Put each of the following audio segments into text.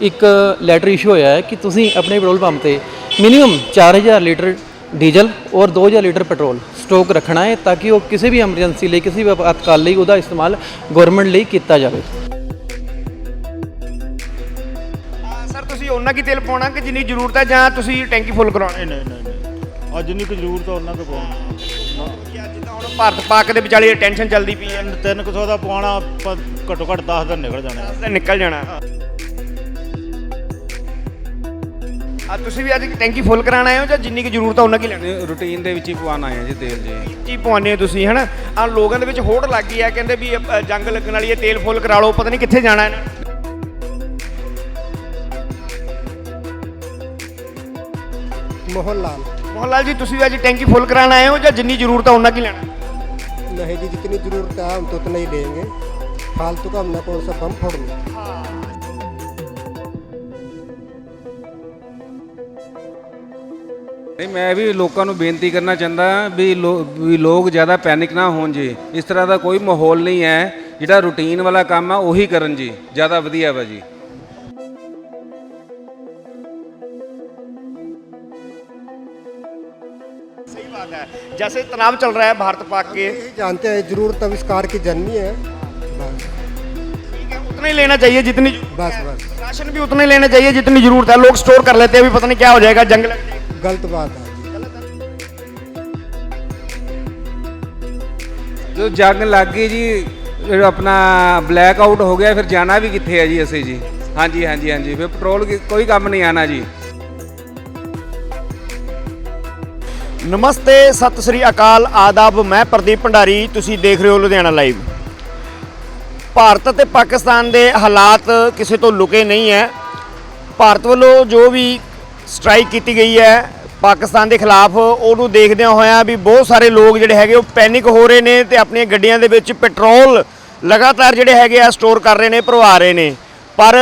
ਇੱਕ letter issue ਹੋਇਆ ਹੈ ਕਿ ਤੁਸੀਂ ਆਪਣੇ ਪੈਟਰੋਲ ਪੰਪ ਤੇ ਮਿਨੀਮਮ 4000 ਲੀਟਰ ਡੀਜ਼ਲ ਔਰ 2000 ਲੀਟਰ ਪੈਟਰੋਲ ਸਟਾਕ ਰੱਖਣਾ ਹੈ ਤਾਂ ਕਿ ਉਹ ਕਿਸੇ ਵੀ ਐਮਰਜੈਂਸੀ ਲਈ ਕਿਸੇ ਵੀ ਅਪਾਤਕਾਲ ਲਈ ਉਹਦਾ ਇਸਤੇਮਾਲ ਗਵਰਨਮੈਂਟ ਲਈ ਕੀਤਾ ਜਾਵੇ। ਸਰ ਤੁਸੀਂ ਉਹਨਾਂ ਕੀ ਤੇਲ ਪਾਉਣਾ ਕਿ ਜਿੰਨੀ ਜ਼ਰੂਰਤ ਹੈ ਜਾਂ ਤੁਸੀਂ ਟੈਂਕੀ ਫੁੱਲ ਕਰਾਉਣਾ ਨਹੀਂ ਨਹੀਂ ਨਹੀਂ। ਅੱਜ ਨਹੀਂ ਕੋਈ ਜ਼ਰੂਰਤ ਆ ਉਹਨਾਂ ਕੋ ਪਾਉਣਾ। ਅੱਜ ਤਾਂ ਹੁਣ ਭਾਰਤ ਪਾਕ ਦੇ ਵਿਚਾਲੇ ਟੈਨਸ਼ਨ ਚੱਲਦੀ ਪਈ ਹੈ। ਤਿੰਨ ਕੁ ਸੌ ਦਾ ਪਾਉਣਾ ਘੱਟੋ ਘੱਟ 10 ਦਿਨ ਨਿਕਲ ਜਾਣੇ ਨਿਕਲ ਜਾਣਾ। ਆ ਤੁਸੀਂ ਵੀ ਅੱਜ ਟੈਂਕੀ ਫੁੱਲ ਕਰਾਉਣ ਆਏ ਹੋ ਜਾਂ ਜਿੰਨੀ ਕੀ ਜ਼ਰੂਰਤ ਹੈ ਉਹਨਾਂ ਕੀ ਲੈਣੀ ਰੂਟੀਨ ਦੇ ਵਿੱਚ ਹੀ ਪਵਾਉਣ ਆਏ ਆ ਜੀ ਤੇਲ ਜੀ ਕੀ ਪਵਾਉਂਦੇ ਹੋ ਤੁਸੀਂ ਹਨਾ ਆ ਲੋਕਾਂ ਦੇ ਵਿੱਚ ਹੋੜ ਲੱਗ ਗਈ ਹੈ ਕਹਿੰਦੇ ਵੀ ਅ, ਜੰਗ ਲੱਗਣ ਵਾਲੀ ਹੈ ਤੇਲ ਫੁੱਲ ਕਰਾ ਲਓ ਪਤਾ ਨਹੀਂ ਕਿੱਥੇ ਜਾਣਾ ਇਹਨਾਂ ਨੇ। मोहन लाल ਮੋਹਨ ਲਾਲ ਜੀ ਤੁਸੀਂ ਵੀ ਅੱਜ ਟੈਂਕੀ ਫੁੱਲ ਕਰਾਉਣ ਆਏ ਹੋ ਜਾਂ ਜਿੰਨੀ ਜ਼ਰੂਰਤ ਹੈ ਉਹਨਾਂ ਕੀ ਲੈਣਾ नहीं जी जितनी ज़रूरत है हम तो उतना ही लेंगे फालतू का हमने कौन सा बम फोड़ना ਨਹੀਂ ਮੈਂ ਵੀ ਲੋਕਾਂ ਨੂੰ ਬੇਨਤੀ ਕਰਨਾ ਚਾਹੁੰਦਾ ਵੀ ਲੋ- ਵੀ ਲੋਕ ਜ਼ਿਆਦਾ ਪੈਨਿਕ ਨਾ ਹੋਣ ਜੀ ਇਸ ਤਰ੍ਹਾਂ ਦਾ ਕੋਈ ਮਾਹੌਲ ਨਹੀਂ ਹੈ ਜਿਹੜਾ ਰੂਟੀਨ ਵਾਲਾ ਕੰਮ ਆ ਉਹੀ ਕਰਨ ਜੀ ਜ਼ਿਆਦਾ ਵਧੀਆ ਵਾ ਜੀ सही बात है जैसे तनाव चल रहा है भारत पाक के यही जानते हैं ज़रूरत आविष्कार की जननी है बस ठीक है उतना ही लेना चाहिए जितनी बस बस राशन भी उतना ही लेना चाहिए जितनी जरूरत है लोग स्टोर कर लेते हैं अभी पता नहीं क्या हो जाएगा जंग लग जाएगी गलत बात है जी ਜੋ ਜੰਗ ਲੱਗ ਗਈ ਜੀ ਇਹ ਆਪਣਾ ਬਲੈਕ ਆਊਟ ਹੋ ਗਿਆ ਫਿਰ ਜਾਣਾ ਵੀ ਕਿੱਥੇ ਹੈ ਜੀ ਅਸੀਂ ਜੀ ਹਾਂਜੀ ਹਾਂਜੀ ਹਾਂਜੀ ਫਿਰ ਪੈਟਰੋਲ ਕੀ- ਕੋਈ ਕੰਮ ਨਹੀਂ ਆਣਾ ਜੀ ਨਮਸਤੇ ਸਤਿ ਸ੍ਰੀ ਅਕਾਲ ਆਦਾਬ ਮੈਂ ਪ੍ਰਦੀਪ ਭੰਡਾਰੀ ਤੁਸੀਂ ਦੇਖ ਰਹੇ ਹੋ ਲੁਧਿਆਣਾ ਲਾਈਵ ਭਾਰਤ ਅਤੇ ਪਾਕਿਸਤਾਨ ਦੇ ਹਾਲਾਤ ਕਿਸੇ ਤੋਂ ਲੁਕੇ ਨਹੀਂ ਹੈ ਭਾਰਤ ਵੱਲੋਂ ਜੋ ਵੀ ਸਟ੍ਰਾਈਕ ਕੀਤੀ ਗਈ ਹੈ। ਪਾਕਿਸਤਾਨ ਦੇ ਖਿਲਾਫ ਉਹਨੂੰ ਦੇਖਦਿਆਂ ਹੋਇਆਂ ਵੀ ਬਹੁਤ ਸਾਰੇ ਲੋਕ ਜਿਹੜੇ ਹੈਗੇ ਉਹ ਪੈਨਿਕ ਹੋ ਰਹੇ ਨੇ ਤੇ ਆਪਣੀਆਂ ਗੱਡੀਆਂ ਦੇ ਵਿੱਚ ਪੈਟਰੋਲ ਲਗਾਤਾਰ ਜਿਹੜੇ ਹੈਗੇ ਆ ਸਟੋਰ ਕਰ ਰਹੇ ਨੇ, ਭਰਵਾ ਰਹੇ ਨੇ। ਪਰ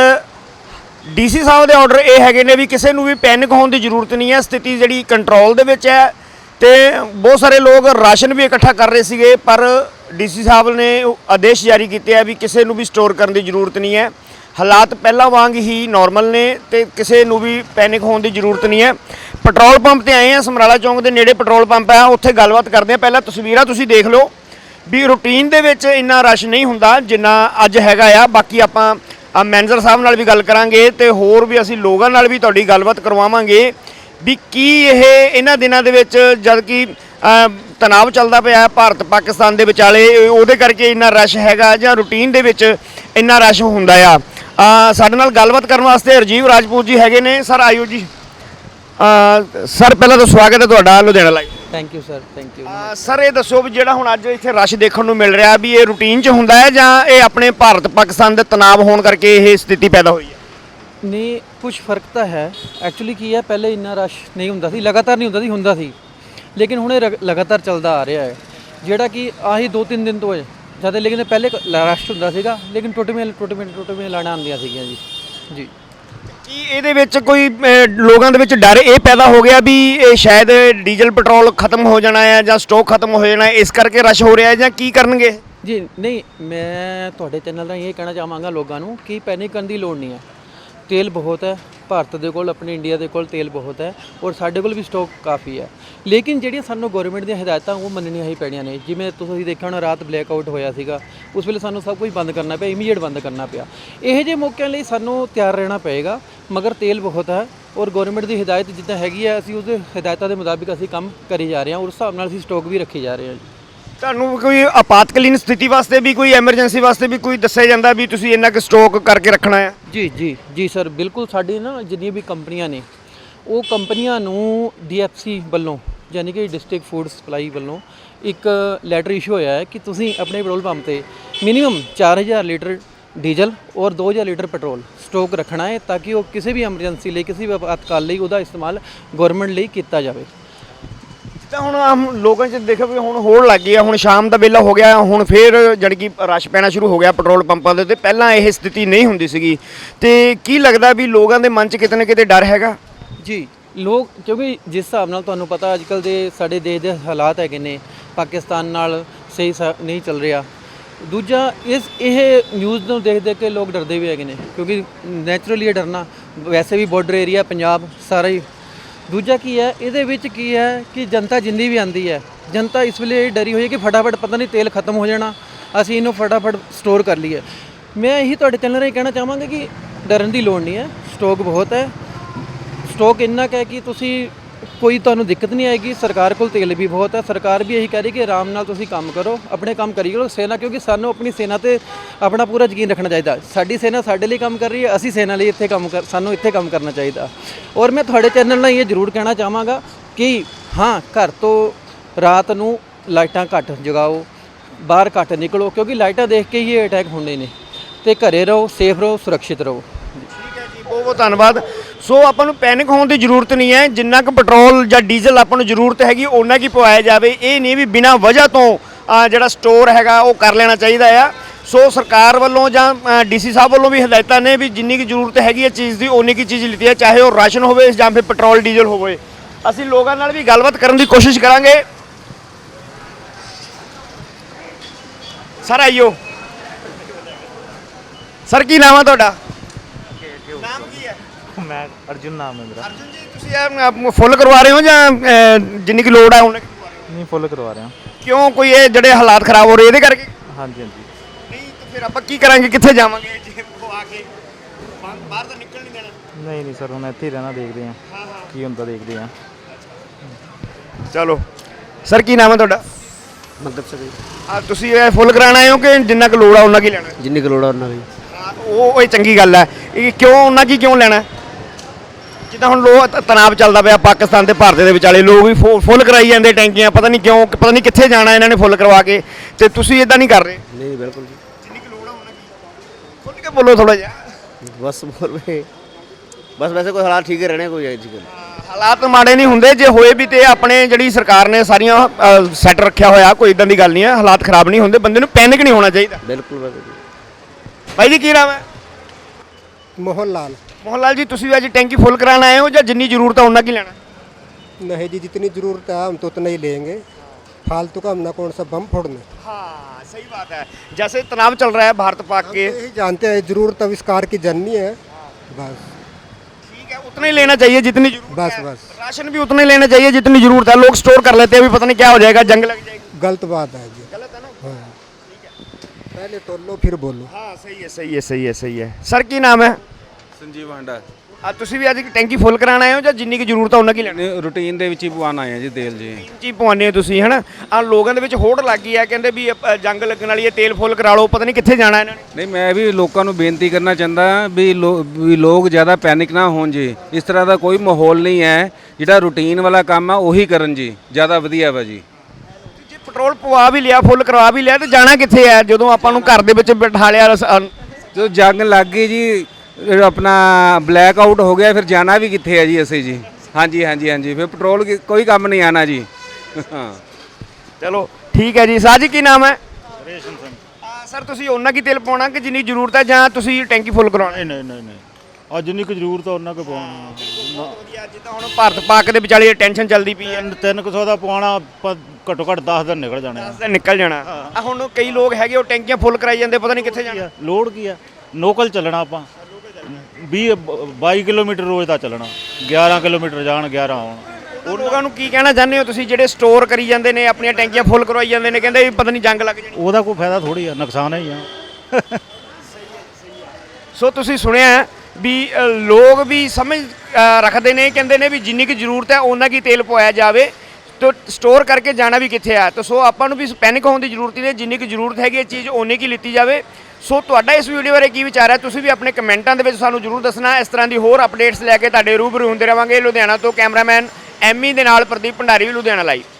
ਡੀਸੀ ਸਾਹਿਬ ਦੇ ਆਰਡਰ ਇਹ ਹੈਗੇ ਨੇ ਵੀ ਕਿਸੇ ਨੂੰ ਵੀ ਪੈਨਿਕ ਹੋਣ ਦੀ ਜ਼ਰੂਰਤ ਨਹੀਂ ਹੈ। ਸਥਿਤੀ ਜਿਹੜੀ ਕੰਟਰੋਲ ਦੇ ਵਿੱਚ ਹੈ ਤੇ ਬਹੁਤ ਸਾਰੇ ਲੋਕ ਰਾਸ਼ਨ ਵੀ ਇਕੱਠਾ ਕਰ ਰਹੇ ਸੀਗੇ, ਪਰ ਡੀਸੀ ਸਾਹਿਬ ਨੇ ਉਹ ਆਦੇਸ਼ ਜਾਰੀ ਕੀਤੇ ਆ ਵੀ ਕਿਸੇ ਨੂੰ ਵੀ ਸਟੋਰ ਕਰਨ ਦੀ ਜ਼ਰੂਰਤ ਨਹੀਂ ਹੈ। ਹਾਲਾਤ ਪਹਿਲਾਂ ਵਾਂਗ ਹੀ ਨਾਰਮਲ ਨੇ ਤੇ ਕਿਸੇ ਨੂੰ ਵੀ ਪੈਨਿਕ ਹੋਣ ਦੀ ਜ਼ਰੂਰਤ ਨਹੀਂ ਹੈ। ਪੈਟਰੋਲ ਪੰਪ ਤੇ ਆਏ ਆ ਸਮਰਾਲਾ ਚੌਂਕ ਦੇ ਨੇੜੇ ਪੈਟਰੋਲ ਪੰਪ ਹੈ, ਉੱਥੇ ਗੱਲਬਾਤ ਕਰਦੇ ਆ ਪਹਿਲਾਂ ਤਸਵੀਰਾਂ ਤੁਸੀਂ ਦੇਖ ਲਓ ਵੀ ਰੂਟੀਨ ਦੇ ਵਿੱਚ ਇੰਨਾ ਰਸ਼ ਨਹੀਂ ਹੁੰਦਾ ਜਿੰਨਾ ਅੱਜ ਹੈਗਾ ਆ। ਬਾਕੀ ਆਪਾਂ ਮੈਨੇਜਰ ਸਾਹਿਬ ਨਾਲ ਵੀ ਗੱਲ ਕਰਾਂਗੇ ਤੇ ਹੋਰ ਵੀ ਅਸੀਂ ਲੋਕਾਂ ਨਾਲ ਵੀ ਤੁਹਾਡੀ ਗੱਲਬਾਤ ਕਰਵਾਵਾਂਗੇ ਵੀ ਕੀ ਇਹ ਇਹਨਾਂ ਦਿਨਾਂ ਦੇ ਵਿੱਚ ਜਦ ਕਿ ਤਣਾਅ ਚੱਲਦਾ ਪਿਆ ਭਾਰਤ ਪਾਕਿਸਤਾਨ ਦੇ ਵਿਚਾਲੇ, ਉਹਦੇ ਕਰਕੇ ਇੰਨਾ ਰਸ਼ ਹੈਗਾ ਜਾਂ ਰੂਟੀਨ ਦੇ ਵਿੱਚ ਇੰਨਾ ਰਸ਼ ਹੁੰਦਾ ਆ। ਸਾਡੇ ਨਾਲ ਗੱਲਬਾਤ ਕਰਨ ਵਾਸਤੇ ਰਜੀਵ ਰਾਜਪੂਤ ਜੀ ਹੈਗੇ ਨੇ। ਸਰ ਆਇਓ ਜੀ। ਸਰ ਪਹਿਲਾਂ ਤਾਂ ਸਵਾਗਤ ਹੈ ਤੁਹਾਡਾ Ludhiana live. Thank you sir thank you sir ਇਹ ਦੱਸੋ ਵੀ ਜਿਹੜਾ ਹੁਣ ਅੱਜ ਇੱਥੇ ਰਸ਼ ਦੇਖਣ ਨੂੰ ਮਿਲ ਰਿਹਾ ਵੀ ਇਹ ਰੂਟੀਨ 'ਚ ਹੁੰਦਾ ਹੈ ਜਾਂ ਇਹ ਆਪਣੇ ਭਾਰਤ ਪਾਕਿਸਤਾਨ ਦੇ ਤਣਾਅ ਹੋਣ ਕਰਕੇ ਇਹ ਸਥਿਤੀ ਪੈਦਾ ਹੋਈ ਹੈ? ਨਹੀਂ ਕੁਝ ਫ਼ਰਕ ਤਾਂ ਹੈ। ਐਕਚੁਅਲੀ ਕੀ ਹੈ ਪਹਿਲੇ ਇੰਨਾ ਰਸ਼ ਨਹੀਂ ਹੁੰਦਾ ਸੀ। ਲਗਾਤਾਰ ਨਹੀਂ ਹੁੰਦਾ ਸੀ ਹੁੰਦਾ ਸੀ। ਲੇਕਿਨ ਹੁਣ ਇਹ ਲਗਾਤਾਰ ਚੱਲਦਾ ਆ ਰਿਹਾ ਹੈ। ਜਿਹੜਾ ਕਿ ਆਹੀ 2-3 ਦਿਨ ਤੋਂ ਹੈ। ਜਦ ਲੇਕਿਨ ਪਹਿਲੇ ਰਸ਼ ਹੁੰਦਾ ਸੀਗਾ ਲੇਕਿਨ ਟੁੱਟਵੇਂ ਟੁੱਟਵੇਂ ਟੁੱਟਵੇਂ ਲਾਣਾ ਆਉਂਦੀਆਂ ਸੀਗੀਆਂ ਜੀ। ਜੀ। ਕੀ ਇਹਦੇ ਵਿੱਚ ਕੋਈ ਅਹ, ਲੋਕਾਂ ਦੇ ਵਿੱਚ ਡਰ ਇਹ ਪੈਦਾ ਹੋ ਗਿਆ ਵੀ ਇਹ ਸ਼ਾਇਦ ਡੀਜ਼ਲ ਪੈਟਰੋਲ ਖਤਮ ਹੋ ਜਾਣਾ ਹੈ ਜਾਂ ਸਟਾਕ ਖਤਮ ਹੋ ਜਾਣਾ ਹੈ ਇਸ ਕਰਕੇ ਰਸ਼ ਹੋ ਰਿਹਾ ਹੈ ਜਾਂ ਕੀ ਕਰਨਗੇ? ਜੀ ਨਹੀਂ ਮੈਂ ਤੁਹਾਡੇ ਚੈਨਲ ਰਾਹੀਂ ਇਹ ਕਹਿਣਾ ਚਾਹਾਂਗਾ ਲੋਕਾਂ ਨੂੰ ਕਿ ਪੈਨਿਕ ਕਰਨ ਦੀ ਲੋੜ ਨਹੀਂ ਹੈ। ਤੇਲ ਬਹੁਤ ਹੈ, ਭਾਰਤ ਦੇ ਕੋਲ, ਆਪਣੇ ਇੰਡੀਆ ਦੇ ਕੋਲ ਤੇਲ ਬਹੁਤ ਹੈ ਔਰ ਸਾਡੇ ਕੋਲ ਵੀ ਸਟਾਕ ਕਾਫੀ ਹੈ। ਲੇਕਿਨ ਜਿਹੜੀਆਂ ਸਾਨੂੰ ਗਵਰਨਮੈਂਟ ਦੀਆਂ ਹਦਾਇਤਾਂ ਉਹ ਮੰਨਣੀਆਂ ਹੀ ਪੈਣੀਆਂ ਨੇ। ਜਿਵੇਂ ਤੁਸੀਂ ਦੇਖਿਆ ਹੋਣਾ, ਰਾਤ ਬਲੈਕ ਆਊਟ ਹੋਇਆ ਸੀਗਾ, ਉਸ ਵੇਲੇ ਸਾਨੂੰ ਸਭ ਕੁਝ ਬੰਦ ਕਰਨਾ ਪਿਆ ਇਮੀਡੀਏਟ ਬੰਦ ਕਰਨਾ ਪਿਆ। ਇਹੋ ਜਿਹੇ ਮੌਕਿਆਂ ਲਈ ਸਾਨੂੰ ਤਿਆਰ ਰਹਿਣਾ ਪਏਗਾ, ਮਗਰ ਤੇਲ ਬਹੁਤ ਹੈ ਔਰ ਗਵਰਨਮੈਂਟ ਦੀ ਹਦਾਇਤ ਜਿੱਦਾਂ ਹੈਗੀ ਹੈ, ਅਸੀਂ ਉਹਦੇ ਹਦਾਇਤਾਂ ਦੇ ਮੁਤਾਬਿਕ ਅਸੀਂ ਕੰਮ ਕਰੀ ਜਾ ਰਹੇ ਹਾਂ ਉਸ ਹਿਸਾਬ ਨਾਲ ਅਸੀਂ ਸਟਾਕ ਵੀ ਰੱਖੀ ਜਾ ਰਹੇ ਹਾਂ ਜੀ। ਤੁਹਾਨੂੰ ਕੋਈ ਆਪਾਤਕਾਲੀਨ ਸਥਿਤੀ ਵਾਸਤੇ ਵੀ, ਕੋਈ ਐਮਰਜੈਂਸੀ ਵਾਸਤੇ ਵੀ ਕੋਈ ਦੱਸਿਆ ਜਾਂਦਾ ਵੀ ਤੁਸੀਂ ਇੰਨਾ ਕੁ ਸਟਾਕ ਕਰਕੇ ਰੱਖਣਾ ਹੈ? ਜੀ ਜੀ ਜੀ ਸਰ, ਬਿਲਕੁਲ ਸਾਡੀ ਨਾ ਜਿੰਨੀਆਂ ਵੀ ਕੰਪਨੀਆਂ ਨੇ, ਉਹ ਕੰਪਨੀਆਂ ਨੂੰ ਡੀਐਫਸੀ ਵੱਲੋਂ, ਯਾਨੀ ਕਿ ਡਿਸਟ੍ਰਿਕਟ ਫੂਡ ਸਪਲਾਈ ਵੱਲੋਂ ਇੱਕ ਲੈਟਰ ਇਸ਼ੂ ਹੋਇਆ ਹੈ ਕਿ ਤੁਸੀਂ ਆਪਣੇ ਪੈਟਰੋਲ ਪੰਪ ਤੇ ਮਿਨੀਮਮ 4000 ਲੀਟਰ ਡੀਜ਼ਲ ਔਰ 2000 ਲੀਟਰ ਪੈਟਰੋਲ ਸਟਾਕ ਰੱਖਣਾ ਹੈ ਤਾਂ ਕਿ ਉਹ ਕਿਸੇ ਵੀ ਐਮਰਜੈਂਸੀ ਲਈ, ਕਿਸੇ ਵੀ ਆਪਾਤਕਾਲ ਲਈ ਉਹਦਾ ਇਸਤੇਮਾਲ ਗਵਰਨਮੈਂਟ ਲਈ ਕੀਤਾ ਜਾਵੇ। ਤਾਂ ਹੁਣ ਆਮ ਲੋਕਾਂ 'ਚ ਦੇਖੋ ਵੀ ਹੁਣ ਹੋਣ ਲੱਗ ਗਈ ਆ, ਹੁਣ ਸ਼ਾਮ ਦਾ ਵੇਲਾ ਹੋ ਗਿਆ, ਹੁਣ ਫੇਰ ਜੜ ਕਿ ਰਸ਼ ਪੈਣਾ ਸ਼ੁਰੂ ਹੋ ਗਿਆ ਪੈਟਰੋਲ ਪੰਪਾਂ ਦੇ ਤੇ ਪਹਿਲਾਂ ਇਹ ਸਥਿਤੀ ਨਹੀਂ ਹੁੰਦੀ ਸੀਗੀ। ਤੇ ਕੀ ਲੱਗਦਾ ਵੀ ਲੋਕਾਂ ਦੇ ਮਨ 'ਚ ਕਿਤੇ ਨਾ ਕਿਤੇ ਡਰ ਹੈਗਾ? ਜੀ, ਲੋਕ, ਕਿਉਂਕਿ ਜਿਸ ਹਿਸਾਬ ਨਾਲ ਤੁਹਾਨੂੰ ਪਤਾ ਅੱਜ ਕੱਲ ਦੇ ਸਾਡੇ ਦੇਸ਼ ਦੇ ਹਾਲਾਤ ਹੈਗੇ ਨੇ, ਪਾਕਿਸਤਾਨ ਨਾਲ ਸਹੀ ਸਾ- ਨਹੀਂ ਚੱਲ ਰਿਹਾ। ਦੂਜਾ, ਇਸ, ਇਹ ਨਿਊਜ਼ ਨੂੰ ਦੇਖ ਦੇਖ ਕੇ ਲੋਕ ਡਰਦੇ ਵੀ ਹੈਗੇ ਨੇ, ਕਿਉਂਕਿ ਨੈਚੁਰਲੀ ਇਹ ਡਰਨਾ, ਵੈਸੇ ਵੀ ਬਾਰਡਰ ਏਰੀਆ ਪੰਜਾਬ, ਸਾਰਾ ਹੀ ਦੂਜਾ ਕੀ ਹੈ, ਇਹਦੇ ਵਿੱਚ ਕੀ ਹੈ ਕਿ ਜਨਤਾ ਜਿੰਨੀ ਵੀ ਆਂਦੀ ਹੈ, ਜਨਤਾ ਇਸ ਵੇਲੇ ਇਹ ਡਰੀ ਹੋਈ ਹੈ ਕਿ ਫਟਾਫਟ ਪਤਾ ਨਹੀਂ ਤੇਲ ਖਤਮ ਹੋ ਜਾਣਾ, ਅਸੀਂ ਇਹਨੂੰ ਫਟਾਫਟ ਸਟੋਰ ਕਰ ਲਈਏ। ਮੈਂ ਇਹੀ ਤੁਹਾਡੇ ਚੈਨਲ ਰਾਹੀਂ ਕਹਿਣਾ ਚਾਹਾਂਗਾ ਕਿ ਡਰਨ ਦੀ ਲੋੜ ਨਹੀਂ ਹੈ ਸਟਾਕ ਬਹੁਤ ਹੈ। ਸਟਾਕ ਇੰਨਾ ਕੁ ਹੈ ਕਿ ਤੁਸੀਂ ਕੋਈ ਤੁਹਾਨੂੰ ਦਿੱਕਤ ਨਹੀਂ ਆਏਗੀ, ਸਰਕਾਰ ਕੋਲ ਤੇਲ ਵੀ ਬਹੁਤ ਹੈ। ਸਰਕਾਰ ਵੀ ਇਹੀ ਕਹਿ ਰਹੀ ਕਿ ਆਰਾਮ ਨਾਲ ਤੁਸੀਂ ਕੰਮ ਕਰੋ, ਆਪਣੇ ਕੰਮ ਕਰੀ ਕਰੋ ਸੈਨਾ, ਕਿਉਂਕਿ ਸਾਨੂੰ ਆਪਣੀ ਸੈਨਾ ਤੇ ਆਪਣਾ ਪੂਰਾ ਯਕੀਨ ਰੱਖਣਾ ਚਾਹੀਦਾ। ਸਾਡੀ ਸੈਨਾ ਸਾਡੇ ਲਈ ਕੰਮ ਕਰ ਰਹੀ ਹੈ, ਅਸੀਂ ਸੈਨਾ ਲਈ ਇੱਥੇ ਕੰਮ ਕਰ, ਸਾਨੂੰ ਇੱਥੇ ਕੰਮ ਕਰਨਾ ਚਾਹੀਦਾ। ਔਰ ਮੈਂ ਤੁਹਾਡੇ ਚੈਨਲ ਨਾਲ ਇਹ ਜ਼ਰੂਰ ਕਹਿਣਾ ਚਾਹਾਂਗਾ ਕਿ ਹਾਂ, ਘਰ ਤੋਂ ਰਾਤ ਨੂੰ ਲਾਈਟਾਂ ਘੱਟ ਜਗਾਓ, ਬਾਹਰ ਘੱਟ ਨਿਕਲੋ, ਕਿਉਂਕਿ ਲਾਈਟਾਂ ਦੇਖ ਕੇ ਹੀ ਇਹ ਅਟੈਕ ਹੁੰਦੇ ਨੇ। ਤੇ ਘਰੇ ਰਹੋ ਸੇਫ ਰਹੋ, ਸੁਰੱਖਿਅਤ ਰਹੋ। ਬਹੁਤ ਬਹੁਤ ਧੰਨਵਾਦ। ਸੋ ਆਪਾਂ ਨੂੰ ਪੈਨਿਕ ਹੋਣ ਦੀ ਜ਼ਰੂਰਤ ਨਹੀਂ ਹੈ। ਜਿੰਨਾ ਕੁ ਪੈਟਰੋਲ ਜਾਂ ਡੀਜ਼ਲ ਆਪਾਂ ਨੂੰ ਜ਼ਰੂਰਤ ਹੈਗੀ ਉਹਨਾਂ ਕੀ ਪਵਾਇਆ ਜਾਵੇ। ਇਹ ਨਹੀਂ ਵੀ ਬਿਨਾਂ ਵਜ੍ਹਾ ਤੋਂ ਅ, ਜਿਹੜਾ ਸਟੋਰ ਹੈਗਾ ਉਹ ਕਰ ਲੈਣਾ ਚਾਹੀਦਾ ਆ। ਸੋ ਸਰਕਾਰ ਵੱਲੋਂ ਜਾਂ ਡੀਸੀ ਸਾਹਿਬ ਵੱਲੋਂ ਵੀ ਹਦਾਇਤਾਂ ਨੇ ਵੀ ਜਿੰਨੀ ਕੀ ਜ਼ਰੂਰਤ ਹੈਗੀ ਹੈ ਚੀਜ਼ ਦੀ ਓਨੀ ਕੀ ਚੀਜ਼ ਲਿੱਤੀ ਹੈ। ਚਾਹੇ ਉਹ ਰਾਸ਼ਨ ਹੋਵੇ ਜਾਂ ਫਿਰ ਪੈਟਰੋਲ ਡੀਜ਼ਲ ਹੋਵੇ। ਅਸੀਂ ਲੋਕਾਂ ਨਾਲ ਵੀ ਗੱਲਬਾਤ ਕਰਨ ਦੀ ਕੋਸ਼ਿਸ਼ ਕਰਾਂਗੇ। ਸਰ ਆਈਓ। ਸਰ ਕੀ ਨਾਮ ਹੈ ਤੁਹਾਡਾ? ਮੈਂ ਅਰਜੁਨ ਨਾਮ ਹੈ ਮੇਰਾ। ਅਰਜੁਨ ਜੀ ਤੁਸੀਂ ਇਹ ਫੁੱਲ ਕਰਵਾ ਰਹੇ ਹੋ ਜਾਂ ਅਹ, ਜਿੰਨੀ ਕੁ ਲੋੜ ਹੈ ਉਹਨੇ ਨਹੀਂ ਫੁੱਲ ਕਰਵਾ ਰਿਹਾ ਕਿਉਂ? ਕੋਈ ਇਹ ਜਿਹੜੇ ਹਾਲਾਤ ਖਰਾਬ ਹੋ ਰਹੇ ਇਹਦੇ ਕਰਕੇ? ਹਾਂਜੀ ਹਾਂਜੀ। ਨਹੀਂ ਤਾਂ ਫਿਰ ਆਪਾਂ ਕੀ ਕਰਾਂਗੇ? ਕਿੱਥੇ ਜਾਵਾਂਗੇ? ਜੇ ਉਹ ਆ ਕੇ ਬਾਹਰ ਬਾਹਰ ਤਾਂ ਨਿਕਲ ਨਹੀਂ ਦੇਣਾ। ਨਹੀਂ ਨਹੀਂ ਸਰ ਹੁਣ ਇੱਥੇ ਹੀ ਰਹਿਣਾ ਦੇਖਦੇ ਹਾਂ। ਕੀ ਹੁੰਦਾ ਦੇਖਦੇ ਹਾਂ। ਚਲੋ। ਸਰ ਕੀ ਨਾਮ ਹੈ ਤੁਹਾਡਾ? ਮਤਲਬ ਸਰ ਆ ਤੁਸੀਂ ਇਹ ਫੁੱਲ ਕਰਾਉਣ ਆਏ ਹੋ ਕਿ ਜਿੰਨਾ ਕੁ ਲੋੜ ਆ ਉਹਨਾਂ ਕੀ ਲੈਣਾ? ਜਿੰਨੀ ਕੁ ਲੋੜ ਆ ਉਹਨਾਂ ਦੀ। ਹਾਂ, ਉਹ ਇਹ ਚੰਗੀ ਗੱਲ ਹੈ। ਇਹ ਕਿਉਂ ਉਹਨਾਂ ਕੀ ਕਿਉਂ ਲੈਣਾ? ਜਿੱਦਾਂ ਹੁਣ ਲੋ ਤਣਾਅ ਚੱਲਦਾ ਪਿਆ ਪਾਕਿਸਤਾਨ ਤੇ ਭਾਰਤ ਦੇ ਵਿਚਾਲੇ। ਲੋਕ ਵੀ ਫੁੱਲ ਕਰਾਈ ਜਾਂਦੇ ਟੈਂਕੀਆਂ ਪਤਾ ਨਹੀਂ ਕਿਉਂ ਪਤਾ ਨਹੀਂ ਕਿੱਥੇ ਜਾਣਾ ਇਹਨਾਂ ਨੇ ਫੁੱਲ ਕਰਵਾ ਕੇ। ਤੇ ਤੁਸੀਂ ਇਦਾਂ ਨਹੀਂ ਕਰ ਰਹੇ? ਨਹੀਂ ਬਿਲਕੁਲ ਜੀ। ਜਿੰਨੀ ਕਿ ਲੋੜ ਆ ਉਹਨਾਂ ਖੁੱਲ ਕੇ ਬੋਲੋ ਥੋੜਾ ਜਿਹਾ। ਬਸ ਬੋਲ ਰਹੇ ਬਸ ਵੈਸੇ ਕੋਈ ਹਾਲਾਤ ਠੀਕ ਰਹਿਣੇ ਕੋਈ ਐਸੀ ਗੱਲ ਹਾਲਾਤ ਮਾੜੇ ਨਹੀਂ ਹੁੰਦੇ। ਜੇ ਹੋਏ ਵੀ ਤੇ ਆਪਣੇ ਜਿਹੜੀ ਸਰਕਾਰ ਨੇ ਸਾਰੀਆਂ ਅ, ਸੈੱਟ ਰੱਖਿਆ ਹੋਇਆ ਕੋਈ ਇਦਾਂ ਦੀ ਗੱਲ ਨਹੀਂ ਹੈ ਹਾਲਾਤ ਖਰਾਬ ਨਹੀਂ ਹੁੰਦੇ। ਬੰਦੇ ਨੂੰ ਪੈਨਿਕ ਨਹੀਂ ਹੋਣਾ ਚਾਹੀਦਾ। ਬਿਲਕੁਲ ਬਿਲਕੁਲ ਭਾਈ ਜੀ ਕੀ ਨਾਮ ਹੈ? ਮੋਹਨ ਲਾਲ। ਮੋਹਨ ਲਾਲ ਜੀ ਤੁਸੀਂ ਵੀ ਅੱਜ ਟੈਂਕੀ ਫੁੱਲ ਕਰਾਉਣ ਆਏ ਹੋ ਜਾਂ ਜਿੰਨੀ ਜ਼ਰੂਰਤ ਹੈ ਉਹਨਾਂ ਕੀ ਲੈਣਾ नहीं जी जितनी ज़रूरत है हम तो उतना ही लेंगे फालतू का हम ना कौन सा बम फोड़ने हाँ सही बात है जैसे तनाव चल रहा है भारत पाक हम के तो यही जानते हैं ज़रूरत आविष्कार की जननी है बस ठीक है उतना ही लेना चाहिए जितनी जरूरत बस है बस राशन भी उतना ही लेना चाहिए जितनी जरूरत है लोग स्टोर कर लेते हैं अभी पता नहीं क्या हो जाएगा जंग लग जाएगी गलत बात है जी गलत है ना हाँ पहले तो लो फिर बोलो हाँ सही है सही है सही है सही है सर की नाम है ਸੰਜੀਵ ਹਾਂਡਾ। ਆ ਤੁਸੀਂ ਵੀ ਅੱਜ ਟੈਂਕੀ ਫੁੱਲ ਕਰਾਉਣ ਆਏ ਹੋ ਜਾਂ ਜਿੰਨੀ ਕੀ ਜ਼ਰੂਰਤ ਹੈ ਉਹਨਾਂ ਕੀ ਲੈਣਾ? ਰੂਟੀਨ ਦੇ ਵਿੱਚ ਹੀ ਪਵਾਉਣ ਆਏ ਆ ਜੀ ਤੇਲ ਜੀ। ਚੀ ਪਵਾਉਂਦੇ ਹੋ ਤੁਸੀਂ ਹਨਾ? ਆ ਲੋਕਾਂ ਦੇ ਵਿੱਚ ਹੋੜ ਲੱਗ ਗਈ ਹੈ ਕਹਿੰਦੇ ਵੀ ਅ, ਜੰਗ ਲੱਗਣ ਵਾਲੀ ਹੈ ਤੇਲ ਫੁੱਲ ਕਰਾ ਲਓ ਪਤਾ ਨਹੀਂ ਕਿੱਥੇ ਜਾਣਾ ਇਹਨਾਂ ਨੇ। ਨਹੀਂ ਮੈਂ ਵੀ ਲੋਕਾਂ ਨੂੰ ਬੇਨਤੀ ਕਰਨਾ ਚਾਹੁੰਦਾ ਵੀ ਲੋ- ਵੀ ਲੋਕ ਜ਼ਿਆਦਾ ਪੈਨਿਕ ਨਾ ਹੋਣ ਜੀ। ਇਸ ਤਰ੍ਹਾਂ ਦਾ ਕੋਈ ਮਾਹੌਲ ਨਹੀਂ ਹੈ ਜਿਹੜਾ ਰੂਟੀਨ ਵਾਲਾ ਕੰਮ ਆ ਉਹੀ ਕਰਨ ਜੀ। ਜ਼ਿਆਦਾ ਵਧੀਆ ਵਾ ਜੀ। ਜੇ ਪੈਟਰੋਲ ਪਵਾ ਵੀ ਲਿਆ ਫੁੱਲ ਕਰਵਾ ਵੀ ਲਿਆ ਤੇ ਜਾਣਾ ਕਿੱਥੇ ਹੈ ਜਦੋਂ ਆਪਾਂ ਨੂੰ ਘਰ ਦੇ ਵਿੱਚ ਬਿਠਾ ਲਿਆ ਰਸ- ਅ, ਜਦੋਂ ਜੰਗ ਲੱਗ ਗਈ ਜੀ ਇਹ ਆਪਣਾ ਬਲੈਕ ਆਊਟ ਹੋ ਗਿਆ ਫਿਰ ਜਾਣਾ ਵੀ ਕਿੱਥੇ ਹੈ ਜੀ ਅਸੀਂ ਜੀ? ਹਾਂਜੀ ਹਾਂਜੀ ਹਾਂਜੀ ਫਿਰ ਪੈਟਰੋਲ ਕੀ- ਕੋਈ ਕੰਮ ਨਹੀਂ ਆਣਾ ਜੀ। ਹਾਂ। ਚਲੋ। ਠੀਕ ਹੈ ਜੀ ਸਾਜੀ ਕੀ ਨਾਮ ਹੈ? ਰੇਸ਼ਮ ਸਿੰਘ। ਆ, ਸਰ ਤੁਸੀਂ ਉਹਨਾਂ ਕੀ ਤੇਲ ਪਾਉਣਾ ਕਿ ਜਿੰਨੀ ਜ਼ਰੂਰਤ ਹੈ ਜਾਂ ਤੁਸੀਂ ਟੈਂਕੀ ਫੁੱਲ ਕਰਾਉਣਾ? ਨਹੀਂ ਨਹੀਂ ਨਹੀਂ ਨਹੀਂ। ਅੱਜ ਜਿੰਨੀ ਕੁ ਜ਼ਰੂਰਤ ਆ ਉਹਨਾਂ ਕੁ ਪਾਉਣਾ ਵਧੀਆ ਜਿੱਦਾਂ ਹੁਣ ਭਾਰਤ ਪਾਕ ਦੇ ਵਿਚਾਲੇ ਟੈਨਸ਼ਨ ਚੱਲਦੀ ਪਈ ਹੈ। ਤਿੰਨ ਤਿੰਨ ਕੁ ਸੌ ਦਾ ਪਾਉਣਾ ਆਪਾਂ ਘੱਟੋ ਘੱਟ 10 ਦਿਨ ਨਿਕਲ ਜਾਣੇ ਆ। ਨਿਕਲ ਜਾਣਾ। ਆ ਹੁਣ ਕਈ ਲੋਕ ਹੈਗੇ ਉਹ ਟੈਂਕੀਆਂ ਫੁੱਲ ਕਰਾਈ ਜਾਂਦੇ ਪਤਾ ਨਹੀਂ ਕਿੱਥੇ ਜਾਣਾ। ਲੋਡ ਕੀ ਆ? ਲੋਕਲ ਚੱਲਣਾ ਆਪਾਂ। 20 22 ਕਿਲੋਮੀਟਰ ਰੋਜ਼ ਦਾ ਚੱਲਣਾ। 11 ਕਿਲੋਮੀਟਰ ਜਾਣ 11 ਆਉਣ। ਉਹ ਲੋਕਾਂ ਨੂੰ ਕੀ ਕਹਿਣਾ ਚਾਹੁੰਦੇ ਹੋ ਤੁਸੀਂ? ਜਿਹੜੇ ਸਟੋਰ ਕਰੀ ਜਾਂਦੇ ਨੇ ਆਪਣੀਆਂ ਟੈਂਕੀਆਂ ਫੁੱਲ ਕਰਵਾਈ ਜਾਂਦੇ ਨੇ ਕਹਿੰਦੇ ਵੀ ਪਤਾ ਨਹੀਂ ਜੰਗ ਲੱਗ ਜਾਣੀ। ਉਹਦਾ ਕੋਈ ਫਾਇਦਾ ਥੋੜੀ ਆ ਨੁਕਸਾਨ ਹੀ ਆ। ਸੋ ਤੁਸੀਂ ਸੁਣਿਆ ਵੀ ਲੋਕ ਵੀ ਸਮਝ ਰੱਖਦੇ ਨੇ ਕਹਿੰਦੇ ਨੇ ਵੀ ਜਿੰਨੀ ਕੁ ਜ਼ਰੂਰਤ ਹੈ ਉਹਨਾਂ ਕੀ ਤੇਲ ਪਵਾਇਆ ਜਾਵੇ। ਤੋ ਸਟੋਰ ਕਰਕੇ ਜਾਣਾ ਵੀ ਕਿੱਥੇ ਆ? ਤਾਂ ਸੋ ਆਪਾਂ ਨੂੰ ਵੀ ਪੈਨਿਕ ਹੋਣ ਦੀ ਜ਼ਰੂਰਤ ਨਹੀਂ, ਜਿੰਨੀ ਕੁ ਜ਼ਰੂਰਤ ਹੈਗੀ ਇਹ ਚੀਜ਼, ਓਨੀ ਕੀ ਲਿੱਤੀ ਜਾਵੇ। ਸੋ ਤੁਹਾਡਾ ਇਸ ਵੀਡੀਓ ਬਾਰੇ ਕੀ ਵਿਚਾਰ ਹੈ? ਤੁਸੀਂ ਵੀ ਆਪਣੇ ਕਮੈਂਟਾਂ ਦੇ ਵਿੱਚ ਸਾਨੂੰ ਜ਼ਰੂਰ ਦੱਸਣਾ। ਇਸ ਤਰ੍ਹਾਂ ਦੀ ਹੋਰ ਅਪਡੇਟਸ ਲੈ ਕੇ ਤੁਹਾਡੇ ਰੂਬਰੂ ਹੁੰਦੇ ਰਵਾਂਗੇ ਲੁਧਿਆਣਾ ਤੋਂ ਕੈਮਰਾਮੈਨ ਐਮੀ ਦੇ ਨਾਲ ਪ੍ਰਦੀਪ ਭੰਡਾਰੀ ਵੀ ਲੁਧਿਆਣਾ ਲਾਈਵ